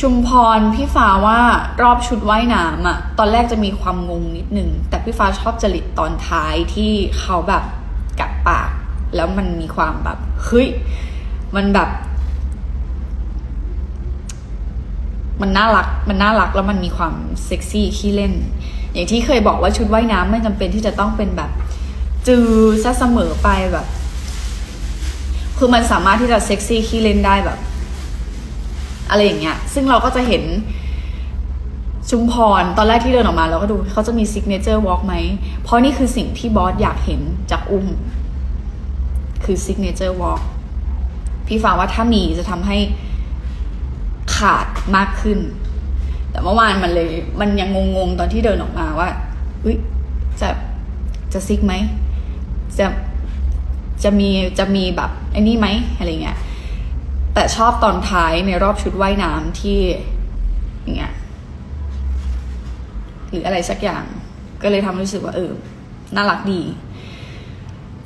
ชุมพรพี่ฟ้าว่ารอบชุดว่ายน้ำอะตอนแรกจะมีความงงนิดนึง แต่พี่ฟ้าชอบจริตตอนท้ายที่เขาแบบกัดปาก แล้วมันมีความแบบเฮ้ยมันแบบ มันน่ารักมันน่ารักแล้วมันมีความเซ็กซี่ขี้เล่น อย่างที่เคยบอกว่าชุดว่ายน้ำไม่จำเป็นที่จะต้องเป็นแบบ จือซะเสมอไปแบบ คือมันสามารถที่จะเซ็กซี่ขี้เล่นได้แบบ อะไรอย่างเงี้ย ซึ่งเราก็จะเห็นชุมพร ตอนแรกที่เดินออกมาเราก็ดูเขาจะมีซิกเนเจอร์วอล์กไหม เพราะนี่คือสิ่งที่บอสอยากเห็นจากอุ้ม คือซิกเนเจอร์วอล์กพี่ฟังว่าถ้ามีจะทำให้ขาดมากขึ้น แต่เมื่อวานมันเลย มันยังงงๆ ตอนที่เดินออกมาว่าเฮ้ยจะจะซิกไหม จะจะมีจะมีแบบไอ้นี่ไหมอะไรเงี้ย แต่ชอบตอนท้ายในรอบชุดว่ายน้ำที่อย่างเงี้ยหรืออะไรสักอย่าง ก็เลยทำรู้สึกว่าเออน่ารักดี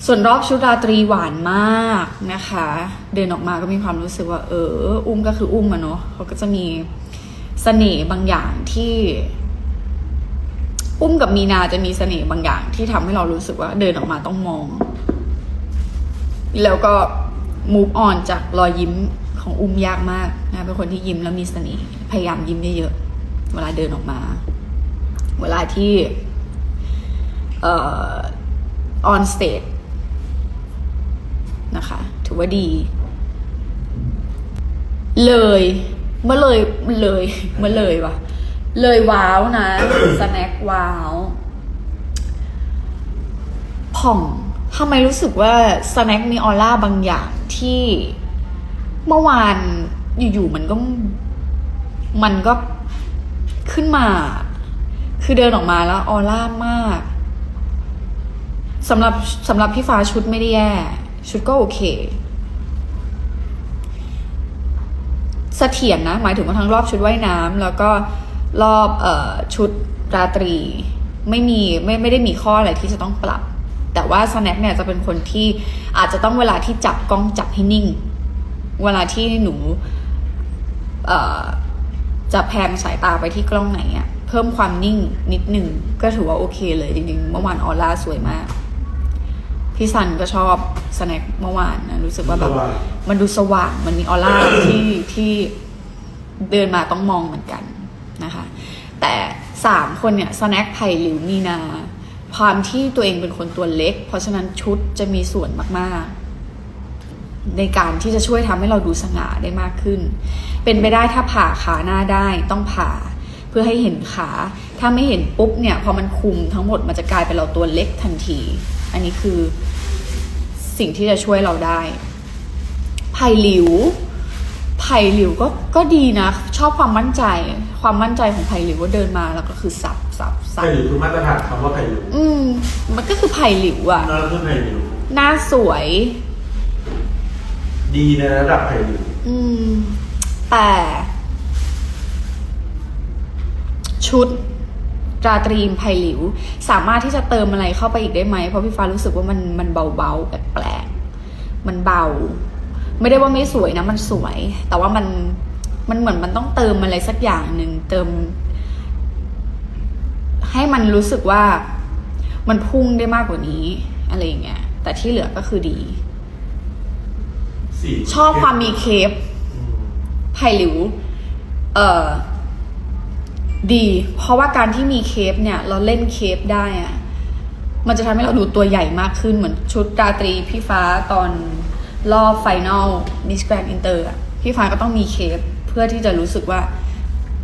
ส่วนรอบชุดราตรีหวานมากนะคะ เดินออกมาก็มีความรู้สึกว่า เออ อุ้มก็คืออุ้มอะเนาะเขาก็จะมีเสน่ห์บางอย่างที่ อุ้มกับมีนาจะมีเสน่ห์บางอย่าง ที่ทำให้เรารู้สึกว่า เดินออกมาต้องมอง แล้วก็ move on จากรอยยิ้ม ของอุ้มยากมากนะเป็นคนที่ยิ้มแล้วมีเสน่ห์พยายามยิ้มเยอะๆเวลาเดินออกมา เวลาที่เอ่อ on stage นะคะ ถือว่าดี เลยเมื่อเลยเลยเมื่อเลยวะเลยว้าวนะสแน็คว้าวผ่องทำไมรู้สึกว่าสแน็คมีออร่าบางอย่างที่ เมื่อวานอยู่ๆมันก็ มันก็ขึ้นมา คือเดินออกมาแล้วออร่ามากสำหรับสำหรับพี่ฟ้าชุดไม่ได้แย่ ชุดก็โอเคเสถียรนะหมายถึงว่าทั้งรอบชุดว่ายน้ำแล้วก็รอบเออชุดราตรี ไม่มีไม่ไม่ได้มีข้ออะไรที่จะต้องปรับ แต่ว่าสแน็คเนี่ยจะเป็นคนที่อาจจะต้องเวลาที่จับกล้องจับให้นิ่ง เวลาที่หนูจะแพนสายตาไปที่กล้องไหนอะเพิ่มความนิ่งนิดหนึ่งก็ถือว่าโอเคเลยจริงๆ เมื่อวานออร่าสวยมาก พี่ซันก็ชอบสแน็คเมื่อวานนะรู้สึกว่าแบบมันดูสว่างมันมีออร่าที่ที่เดินมาต้องมองเหมือนกันนะคะ แต่สามคนเนี่ยสแน็คไผ่หลิวมีนาความที่ตัวเองเป็นคนตัวเล็ก เพราะฉะนั้นชุดจะมีส่วนมากๆ ในการที่จะช่วยทำให้เราดูสง่าได้มากขึ้น เป็นไปได้ถ้าผ่าขาหน้าได้ต้องผ่าเพื่อให้เห็นขา ถ้าไม่เห็นปุ๊บเนี่ยพอมันคุมทั้งหมดมันจะกลายเป็นเราตัวเล็กทันที อันนี้คือสิ่งที่จะช่วยเราได้ ไผ่หลิว ไผ่หลิวก็ก็ดีนะ ชอบความมั่นใจ ความมั่นใจของไผ่หลิวว่าเดินมาแล้วก็คือสับสับสับไผ่หลิวคือมาตรฐานคำว่าไผ่หลิว อืม มันก็คือไผ่หลิวอะนั่นคือไผ่หลิวหน้าสวย ดีในระดับไผ่หลิวอืม แต่ ชุดราตรีมไผ่หลิว สามารถที่จะเติมอะไรเข้าไปอีกได้ไหม เพราะพี่ฟ้ารู้สึกว่ามันมันเบาๆแปลกๆมันเบา ไม่ได้ว่าไม่สวยนะ มันสวย แต่ว่ามันมันเหมือนมันต้องเติมอะไรสักอย่างหนึ่งเติม ให้มันรู้สึกว่ามันพุ่งได้มากกว่านี้ อะไรอย่างเงี้ยแต่ที่เหลือก็คือดี สีชอบความมีเคฟอืมไผ่หลิว เอ่อ ดี เพราะว่าการที่มีเคฟเนี่ย เราเล่นเคฟได้อะมันจะทำให้เราดูตัวใหญ่มากขึ้นเหมือนชุดราตรีพี่ฟ้าตอนรอบไฟนอลมิสแกรนอินเตอร์พี่ฟ้าก็ต้องมีเคฟเพื่อที่จะรู้สึกว่า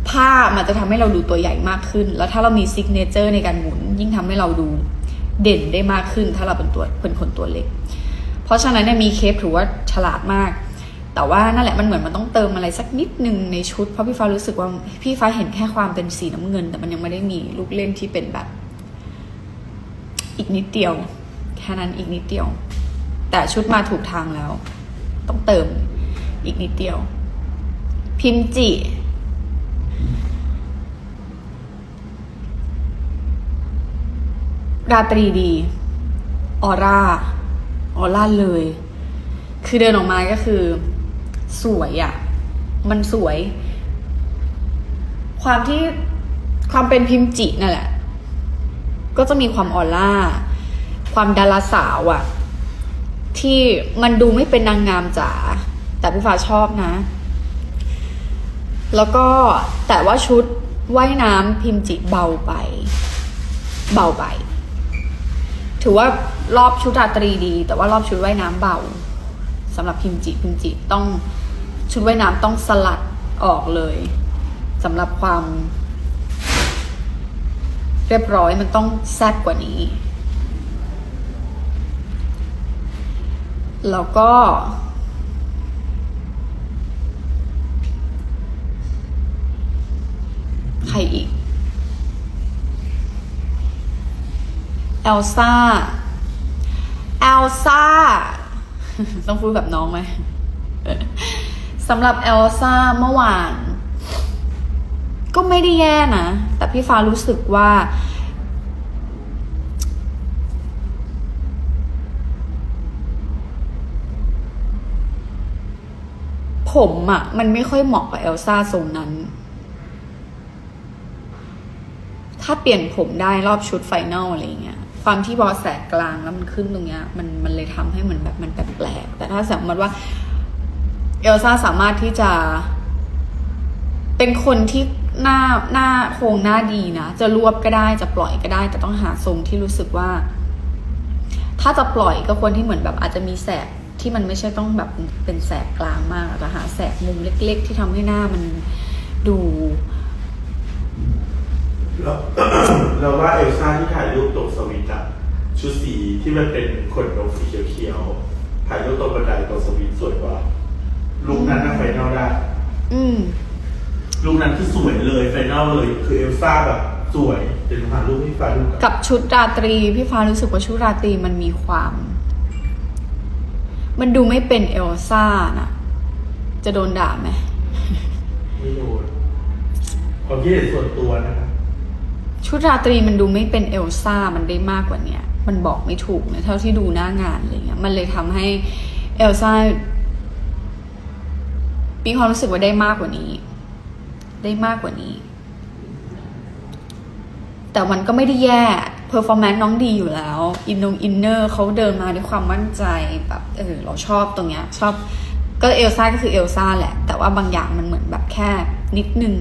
ผ้ามันจะทำให้เราดูตัวใหญ่มากขึ้น แล้วถ้าเรามีซิกเนเจอร์ในการหมุน ยิ่งทำให้เราดูเด่นได้มากขึ้น ถ้าเราเป็นตัวเป็นคนตัวเล็ก เพราะฉะนั้นเนี่ยมีเคฟถือว่าฉลาดมาก แต่ว่านั่นแหละมันเหมือนมันต้องเติมอะไรสักนิดนึงในชุด เพราะพี่ฟ้ารู้สึกว่าพี่ฟ้าเห็นแค่ความเป็นสีน้ำเงิน แต่มันยังไม่ได้มีลูกเล่นที่เป็นแบบ อีกนิดเดียว แค่นั้นอีกนิดเดียว แต่ชุดมาถูกทางแล้ว ต้องเติมอีกนิดเดียว พิมจิราตรีดี ออร่า ออร่าเลย คือเดินออกมาก็คือ สวยอะ่ะ มันสวย ความที่ความเป็นพิมจินั่นแหละ ก็จะมีความออร่า ความดาราสาวอะที่มันดูไม่เป็นนางงามจ๋าแต่พี่ฟ้าชอบนะ แล้วก็แต่ว่าชุดว่ายน้ำพิมจิเบาไป เบาไป ถือว่า รอบชุดราตรีดี แต่ว่ารอบชุดว่ายน้ำเบาสำหรับพิมจิพิมจิต้องชุดว่ายน้ำต้องสลัดออกเลยสำหรับความ เรียบร้อยมันต้องแซ่บกว่านี้ แล้วก็ใครอีก เอลซ่า ลซ่า ต้องพูดแบบน้องไหมสำหรับเอลซ่าเมื่อวาน ก็ไม่ได้แย่นะ แต่พี่ฟ้ารู้สึกว่า ผมอะ่ะ มันไม่ค่อยเหมาะกับเอลซ่าทรงนั้น ถ้าเปลี่ยนผมได้รอบชุดไฟนอลอะไรเงี้ย ความที่บอแสกกลางแล้วมันขึ้นตรงเนี้ย มันมันเลยทำให้เหมือนแบบมันแปลกๆแต่ถ้าสมมติว่าเอลซ่าสามารถที่จะ เป็นคนที่หน้าหน้าโครงหน้าดีนะ จะรวบก็ได้จะปล่อยก็ได้ แต่ต้องหาทรงที่รู้สึกว่า ถ้าจะปล่อยก็ควรที่เหมือนแบบอาจจะมีแสกที่มันไม่ใช่ต้องแบบเป็นแสกกลางมากอาจจะหาแสกมุมเล็ก ๆ ที่ทำให้หน้ามันดู เราเราว่าเอลซ่าที่ถ่ายรูปตรงสวิตอะชุดสีที่มันเป็นขนนกสีเขียวๆถ่ายรูปตรงบันไดตรงสวิตสวยกว่าลุคนั้นนะไฟนอลได้อืมลุคนั้นคือสวยเลยไฟนอลเลย คือเอลซ่าแบบสวยเดี๋ยวหนูหารูปให้ฟ้าดูกันกับชุดราตรีพี่ฟ้ารู้สึกว่าชุดราตรีมันมีความ มันดูไม่เป็นเอลซ่าน่ะจะโดนด่าไหมไม่โดนความคิดเห็นส่วนตัวนะครับ ชุดราตรีมันดูไม่เป็นเอลซ่ามันได้มากกว่าเนี้ยมันบอกไม่ถูกนะเท่าที่ดูหน้างานอะไรเงี้ยมันเลยทำให้เอลซ่ามีความรู้สึกว่าได้มากกว่านี้ ได้มากกว่านี้ แต่มันก็ไม่ได้แย่เพอร์ฟอร์แมนซ์น้องดีอยู่แล้วอินนงอินเนอร์เขาเดินมาด้วยความมั่นใจแบบเออเราชอบตรงเนี้ย ชอบก็เอลซ่าก็คือเอลซ่าแหละ แต่ว่าบางอย่างมันเหมือนแบบแค่นิดนึง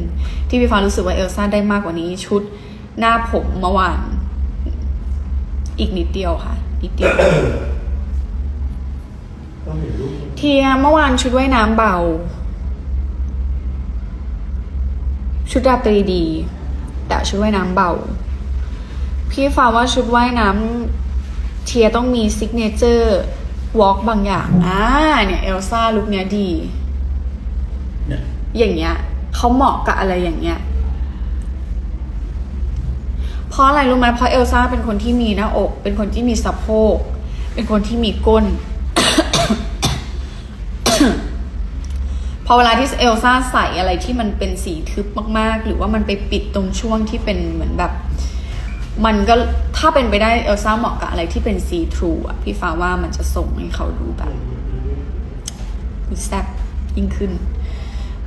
ที่พี่ฟ้ารู้สึกว่าเอลซ่าได้มากกว่านี้ชุด หน้าผมเมื่อวาน อีกนิดเดียวค่ะ นิดเดียว ต้องเห็นรูปเทียเมื่อวานชุดว่ายน้ำเบา ชุดราตรีดี แต่ชุดว่ายน้ำเบา พี่ฟ้าว่าชุดว่ายน้ำเทียต้องมีซิกเนเจอร์วอล์กบางอย่างอ่าเนี่ยเอลซ่าลุคเนี้ยดี เนี่ยอย่างเงี้ยเขาเหมาะกับอะไรอย่างเงี้ยเพ ราะอะไรรู้ไหมเพราะเอลซ่าเป็นคนที่มีหน้าอก เป็นคนที่มีสะโพก เป็นคนที่มีก้น พอเวลาที่เอลซ่าใส่อะไรที่มันเป็นสีทึบมาก ๆ หรือว่ามันไปปิดตรงช่วงที่เป็นเหมือนแบบ มันก็ถ้าเป็นไปได้เอลซ่าเหมาะกับอะไรที่เป็นซีทรูอะพี่ฟ้าว่ามันจะส่งให้เขาดูแบบแซ่บยิ่งขึ้น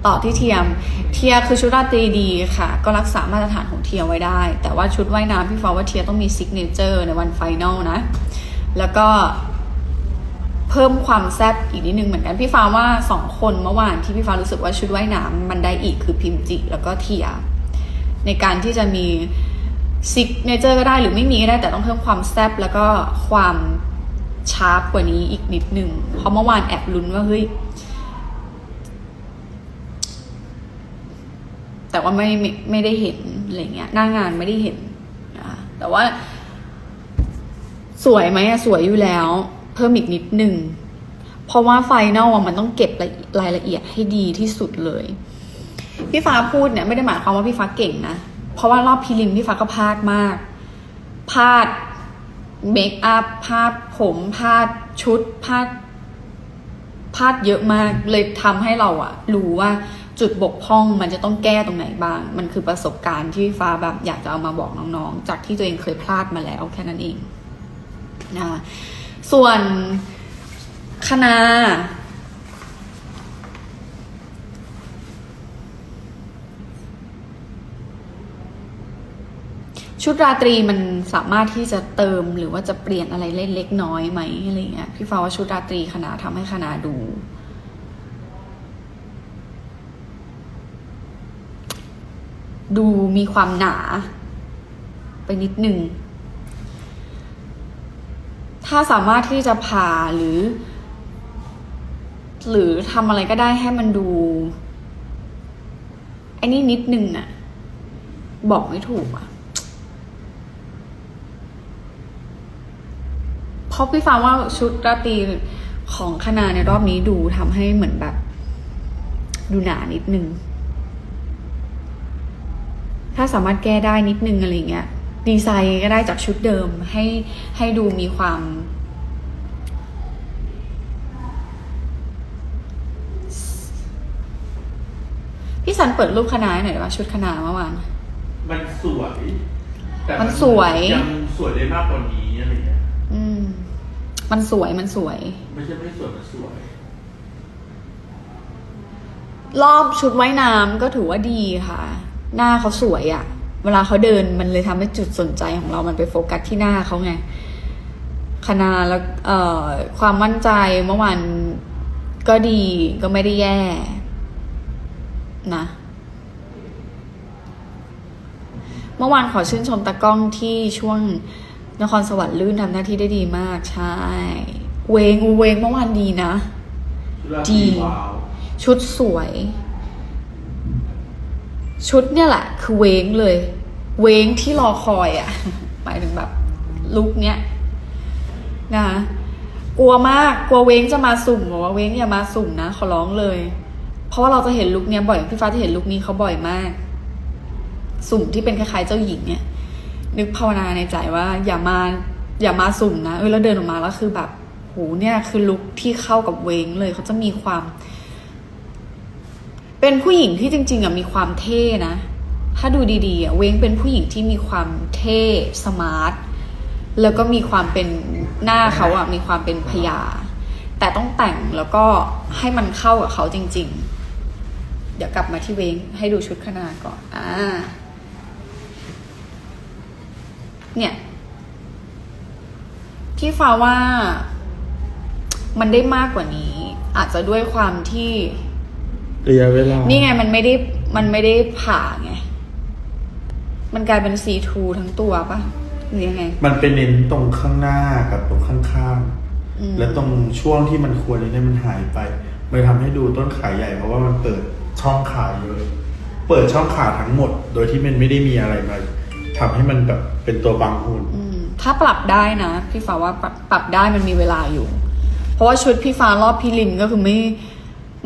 ต่อที่เทียม เทียคือชุดราตรีดีค่ะ ก็รักษามาตรฐานของเทียไว้ได้ แต่ว่าชุดว่ายน้ำพี่ฟ้าว่าเทียต้องมีซิกเนเจอร์ในวันไฟนอลนะ แล้วก็เพิ่มความแซ่บอีกนิดนึงเหมือนกันพี่ฟ้าว่าสองคนเมื่อวานที่พี่ฟ้ารู้สึกว่าชุดว่ายน้ำมันได้อีกคือพิมจิ แล้วก็เทีย ในการที่จะมีซิกเนเจอร์ก็ได้หรือไม่มีก็ได้แต่ต้องเพิ่มความแซ่บแล้วก็ความชาร์ปกว่านี้อีกนิดนึงเพราะเมื่อวานแอบลุ้นว่าเฮ้ย แต่ว่าไม่ไม่ไม่ได้เห็นอะไรเงี้ยหน้างานไม่ได้เห็นนะแต่ว่า สวยไหมอะสวยอยู่แล้ว เพิ่มอีกนิดนึงเพราะว่าไฟนอลมันต้องเก็บรายละเอียดให้ดีที่สุดเลย พี่ฟ้าพูดเนี่ยไม่ได้หมายความว่าพี่ฟ้าเก่งนะเพราะว่ารอบพรีลิมพี่ฟ้าก็พลาดมากพลาดเมคอัพพลาดผมพลาดชุดพลาดพลาดเยอะมากเลยทำให้เราอะรู้ว่า จุดบกพร่องมันจะต้องแก้ตรงไหนบ้าง มันคือประสบการณ์ที่ฟ้าแบบอยากจะเอามาบอกน้องๆ จากที่ตัวเองเคยพลาดมาแล้วแค่นั้นเองนะส่วนคณะชุดราตรีมันสามารถที่จะเติมหรือว่าจะเปลี่ยนอะไรเล็กๆน้อยไหมอะไรเงี้ยพี่ฟ้าว่าชุดราตรีคณะทำให้คณะดู ดูมีความหนา ไปนิดหนึ่ง ถ้าสามารถที่จะผ่าหรือ หรือทำอะไรก็ได้ให้มันดูไอ้นี่นิดหนึ่งอะบอกไม่ถูกอะเพราะพี่ฟังว่าชุดราตรีของคณะในรอบนี้ดูทำให้เหมือนแบบ ดูหนานิดนึง ถ้าสามารถแก้ได้นิดนึงอะไรเงี้ยดีไซน์ก็ได้จากชุดเดิมให้ให้ดูมีความ พี่สันเปิดรูปคณะให้หน่อยได้ปะชุดคณะเมื่อวานมันสวยแต่มันสวยยังสวยได้มากกว่านี้อะไรเงี้ยอืม มันสวยมันสวย ไม่ใช่ไม่สวยมันสวย รอบชุดว่ายน้ำก็ถือว่าดีค่ะ หน้าเขาสวยอะ่ะ เวลาเขาเดินมันเลยทำให้จุดสนใจของเรามันไปโฟกัสที่หน้าเขาไงคณะแล้วเอ่อความมั่นใจเมื่อวานก็ดีก็ไม่ได้แย่นะเมื่อวานขอชื่นชมตากล้องที่ช่วงนครสวรรค์ลื่นทำหน้าที่ได้ดีมากใช่ เวงอูเวงเมื่อวานดีนะ ดีว้าวชุดสวย ชุดเนี่ยแหละ คือเว้งเลย เว้งที่รอคอยอะ่ะหมายถึงแบบลุคเนี้ยนะกลัวมากกลัวเว้งจะมาสุ่มบอกว่าเว้งอย่ามาสุ่มนะขอร้องเลย เพราะว่าเราจะเห็นลุคเนี้ยบ่อยพี่ฟ้าจะเห็นลุคนี้เขาบ่อยมาก สุ่มที่เป็นคล้ายๆเจ้าหญิงเนี่ย นึกภาวนาในใจว่า อย่ามาอย่ามาสุ่มนะเออแล้วเดินออกมาแล้วคือแบบโหเนี่ยคือลุคที่เข้ากับเวงเลยเขาจะมีความ เป็นผู้หญิงที่จริง ๆอะมีความเท่นะ ถ้าดูดีๆอะเวงเป็นผู้หญิงที่มีความเท่สมาร์ทแล้วก็มีความเป็นหน้าเขาอะมีความเป็นพญาแต่ต้องแต่งแล้วก็ให้มันเข้ากับเขาจริง ๆ เดี๋ยวกลับมาที่เวงให้ดูชุดขนาดก่อนอ่าเนี่ยพี่ฟ้าว่ามันได้มากกว่านี้ อาจจะด้วยความที่ ระยะเวลา นี่ไงมันไม่ได้มันไม่ได้ผ่าไง มันกลายเป็นซีทูทั้งตัวปะหรือยังไง มันเป็นเน้นตรงข้างหน้ากับตรงข้างอืม ๆ และตรงช่วงที่มันควรเนี่ยมันหายไปมันทำให้ดูต้นขาใหญ่เพราะว่ามันเปิดช่องขาเยอะเปิดช่องขาทั้งหมด โดยที่มันไม่ได้มีอะไรมาทำให้มันแบบเป็นตัวบังหุ่น อืมถ้าปรับได้นะพี่ฟ้าว่าปรับปรับได้มันมีเวลาอยู่ เพราะว่าชุดพี่ฟ้ารอบพี่ลิมก็คือไม่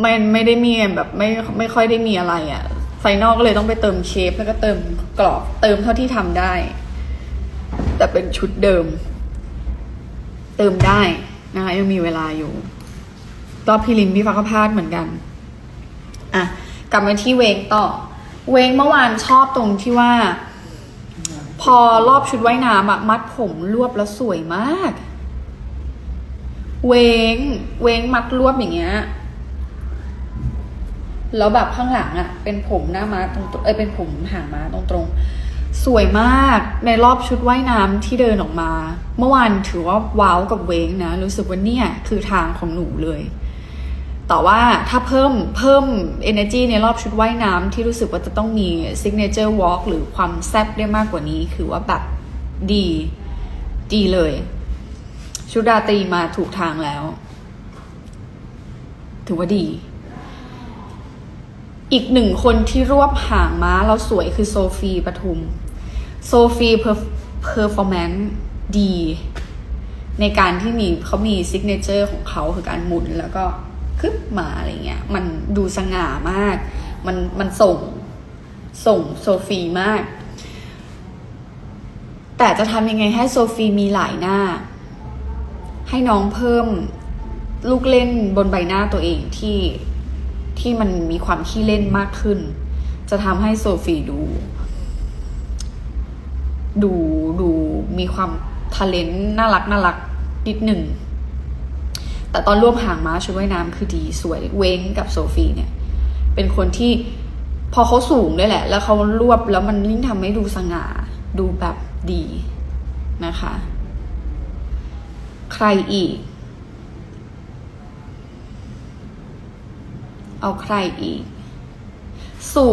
ไม่ไม่ได้มีแบบไม่ไม่ค่อยได้มีอะไรอะ่ะไฟนอลก็เลยต้องไปเติมเชฟแล้วก็เติมกรอบ เติมเท่าที่ทำได้ แต่เป็นชุดเดิม เติมได้นะคะยังมีเวลาอยู่ รอบพี่ลิมพี่ฟ้าก็พลาดเหมือนกัน อะ กลับมาที่เวงต่อ เวงเมื่อวานชอบตรงที่ว่า พอรอบชุดว่ายน้ำอะมัดผมรวบแล้วสวยมาก เวง เวงมัดรวบอย่างเงี้ย แล้วแบบข้างหลังอะเป็นผมหน้าม้าตรงเอ้ยเป็นผมหางม้าตรงๆ สวยมากในรอบชุดว่ายน้ำที่เดินออกมา เมื่อวานถือว่าว้าวกับเวงนะ รู้สึกว่าเนี่ยคือทางของหนูเลย แต่ว่าถ้าเพิ่มเพิ่ม energy ในรอบชุดว่ายน้ำที่รู้สึกว่าจะต้องมี signature walk หรือความแซ่บได้มากกว่านี้ คือว่าแบบดีดีเลย ชุดราตรีมาถูกทางแล้ว ถือว่าดี อีกหนึ่งคนที่รวบหางม้าแล้วสวยคือโซฟีปทุม โซฟีเพอร์ฟอร์แมนซ์ดี ในการที่มีเขามีซิกเนเจอร์ของเขาคือการหมุนแล้วก็คึบมาอะไรเงี้ย มันดูสง่ามาก มันมันส่งส่งโซฟีมาก แต่จะทำยังไงให้โซฟีมีหลายหน้า ให้น้องเพิ่มลูกเล่นบนใบหน้าตัวเองที่ ที่มันมีความขี้เล่นมากขึ้น จะทำให้โซฟีดู ดูดูมีความทะเลนน่ารักน่ารักนิดหนึ่ง แต่ตอนรวบหางม้าชุดว่ายน้ำคือดีสวยเว้งกับโซฟีเนี่ย เป็นคนที่พอเขาสูงด้วยแหละ แล้วเขารวบแล้วมันยิ่งทำให้ดูสง่า ดูแบบดีนะคะ ใครอีก เอาใครอีก สุ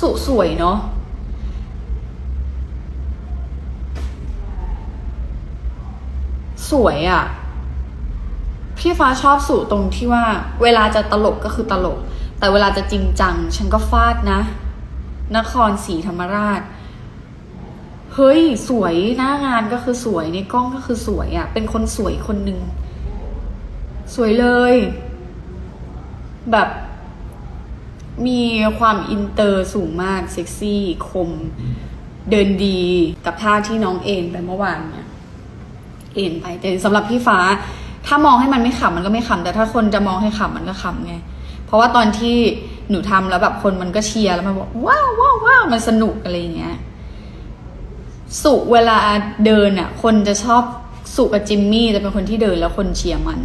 สุสวยเนาะสวยอะ่ะ พี่ฟ้าชอบสุตรงที่ว่า เวลาจะตลกก็คือตลก แต่เวลาจะจริงจัง ฉันก็ฟาดนะ นครศรีธรรมราช เฮ้ย สวยหน้างานก็คือสวยในกล้องก็คือสวยอะ่ะ เป็นคนสวยคนหนึ่งสวยเลย แบบมีความอินเตอร์สูงมาก เซ็กซี่ คม เดินดีกับท่าที่น้องเอ็นไปเมื่อวานเนี่ยเอ็นไปแต่สำหรับพี่ฟ้า ถ้ามองให้มันไม่ขำมันก็ไม่ขำแต่ถ้าคนจะมองให้ขำมันก็ขำไง เพราะว่าตอนที่หนูทำแล้วแบบคนมันก็เชียร์แล้วมันบอกว้าวว้าวว้าวมันสนุกอะไรอย่างเงี้ยสุเวลาเดินอะ คนจะชอบสุกับจิมมี่จะเป็นคนที่เดินแล้วคนเชียร์มัน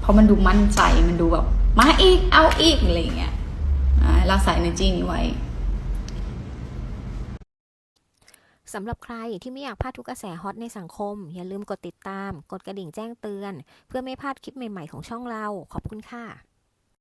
เพราะมันดูมั่นใจมันดูแบบ มาอีก เอาอีกอะไรเงี้ยอ่ารักษา energy นี้ไว้สำหรับใครที่ไม่อยากพลาดทุกกระแสฮอตในสังคม อย่าลืมกดติดตาม กดกระดิ่งแจ้งเตือน เพื่อไม่พลาดคลิปใหม่ ๆ ของช่องเรา ขอบคุณค่ะ